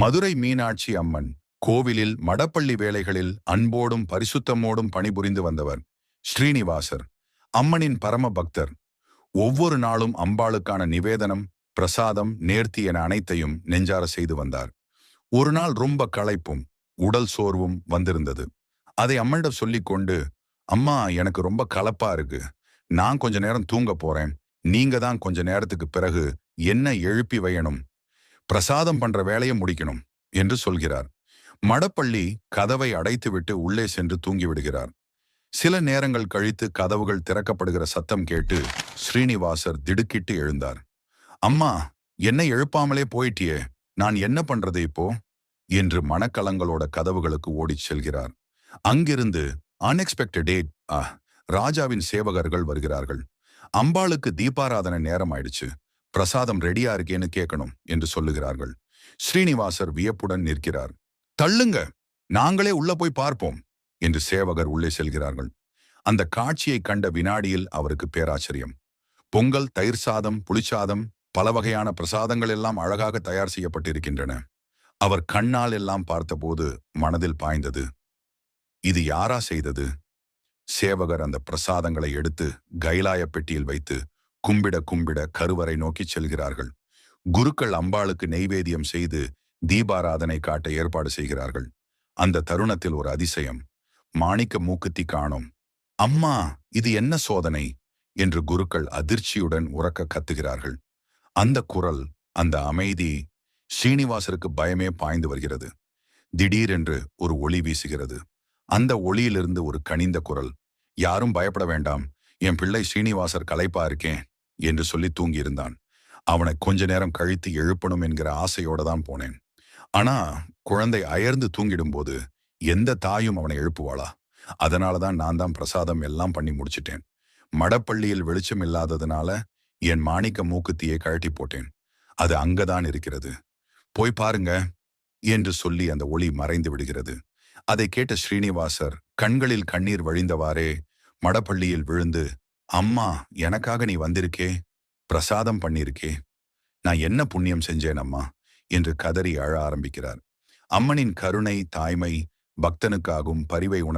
மதுரை மீனாட்சி அம்மன் கோவிலில் மடப்பள்ளி வேலைகளில் அன்போடும் பரிசுத்தமோடும் பணிபுரிந்து வந்தவர் ஸ்ரீனிவாசர் அம்மனின் பரம பக்தர். ஒவ்வொரு நாளும் அம்பாளுக்கான நிவேதனம் பிரசாதம் நேர்த்தி என அனைத்தையும் நெஞ்சார செய்து வந்தார். ஒரு நாள் ரொம்ப களைப்பும் உடல் சோர்வும் வந்திருந்தது. அதை அம்மனிடம் சொல்லிக் கொண்டு அம்மா எனக்கு ரொம்ப கலப்பா இருக்கு. நான் கொஞ்ச நேரம் தூங்க போறேன். நீங்க தான் கொஞ்ச நேரத்துக்கு பிறகு என்ன எழுப்பி வையணும்? பிரசாதம் பண்ற வேலையை முடிக்கணும் என்று சொல்கிறார். மடப்பள்ளி கதவை அடைத்துவிட்டு உள்ளே சென்று தூங்கி விடுகிறார் சில நேரங்கள் கழித்து கதவுகள் திறக்கப்படுகிற சத்தம் கேட்டு ஸ்ரீனிவாசர் திடுக்கிட்டு எழுந்தார். அம்மா என்னை எழுப்பாமலே போயிட்டியே நான் என்ன பண்றது இப்போ? என்று மனக்கலங்களோட கதவுகளுக்கு ஓடிச் செல்கிறார். அங்கிருந்து அன்எக்ஸ்பெக்டட் டேட் ஆ ராஜாவின் சேவகர்கள் வருகிறார்கள். அம்பாளுக்கு தீபாராதனை நேரம் ஆயிடுச்சு. பிரசாதம் ரெடியா இருக்கேன்னு கேட்கணும் என்று சொல்லுகிறார்கள். ஸ்ரீனிவாசர் வியப்புடன் நிற்கிறார். தள்ளுங்க நாங்களே உள்ள போய் பார்ப்போம் என்று சேவகர் உள்ளே செல்கிறார்கள். அந்த காட்சியை கண்ட வினாடியில் அவருக்கு பேராச்சரியம். பொங்கல் தயிர் சாதம் புளிச்சாதம் பல வகையான பிரசாதங்கள் எல்லாம் அழகாக தயார் செய்யப்பட்டிருக்கின்றன. அவர் கண்ணால் எல்லாம் பார்த்தபோது மனதில் பாய்ந்தது. இது யாரா செய்தது? சேவகர் அந்த பிரசாதங்களை எடுத்து கைலாய பெட்டியில் வைத்து கும்பிட கும்பிட கருவறை நோக்கிச் செல்கிறார்கள். குருக்கள் அம்பாளுக்கு நெய்வேதியம் செய்து தீபாராதனை காட்ட ஏற்பாடு செய்கிறார்கள். அந்த தருணத்தில் ஒரு அதிசயம். மாணிக்க மூக்குத்தி காணும். அம்மா இது என்ன சோதனை? என்று குருக்கள் அதிர்ச்சியுடன் உறக்க கத்துகிறார்கள். அந்த குரல் அந்த அமைதி ஸ்ரீனிவாசருக்கு பயமே பாய்ந்து வருகிறது. திடீரென்று ஒரு ஒளி வீசுகிறது. அந்த ஒளியிலிருந்து ஒரு கனிந்த குரல் யாரும் பயப்பட வேண்டாம். என் பிள்ளை ஸ்ரீனிவாசர் கலைப்பா இருக்கேன். என்று சொல்லி தூங்கியிருந்தான். அவனை கொஞ்ச நேரம் கழித்து எழுப்பணும் என்கிற ஆசையோட தான் போனேன். ஆனா குழந்தை அயர்ந்து தூங்கிடும்போது எந்த தாயும் அவனை எழுப்புவாளா? அதனாலதான் நான் தான் பிரசாதம் எல்லாம் பண்ணி முடிச்சிட்டேன். மடப்பள்ளியில் வெளிச்சம் இல்லாததுனால என் மாணிக்க மூக்குத்தியை கழட்டி போட்டேன். அது அங்கதான் இருக்கிறது. போய் பாருங்க என்று சொல்லி அந்த ஒளி மறைந்து விடுகிறது. அதை கேட்ட ஸ்ரீனிவாசர் கண்களில் கண்ணீர் வழிந்தவாறே மடப்பள்ளியில் விழுந்து அம்மா எனக்காக நீ வந்திருக்கே பிரசாதம் பண்ணியிருக்கே நான் என்ன புண்ணியம் செஞ்சேன் அம்மா? என்று கதறி அழ ஆரம்பிக்கிறார். அம்மனின் கருணை தாய்மை பக்தனுக்காகும் பரிவை உணர்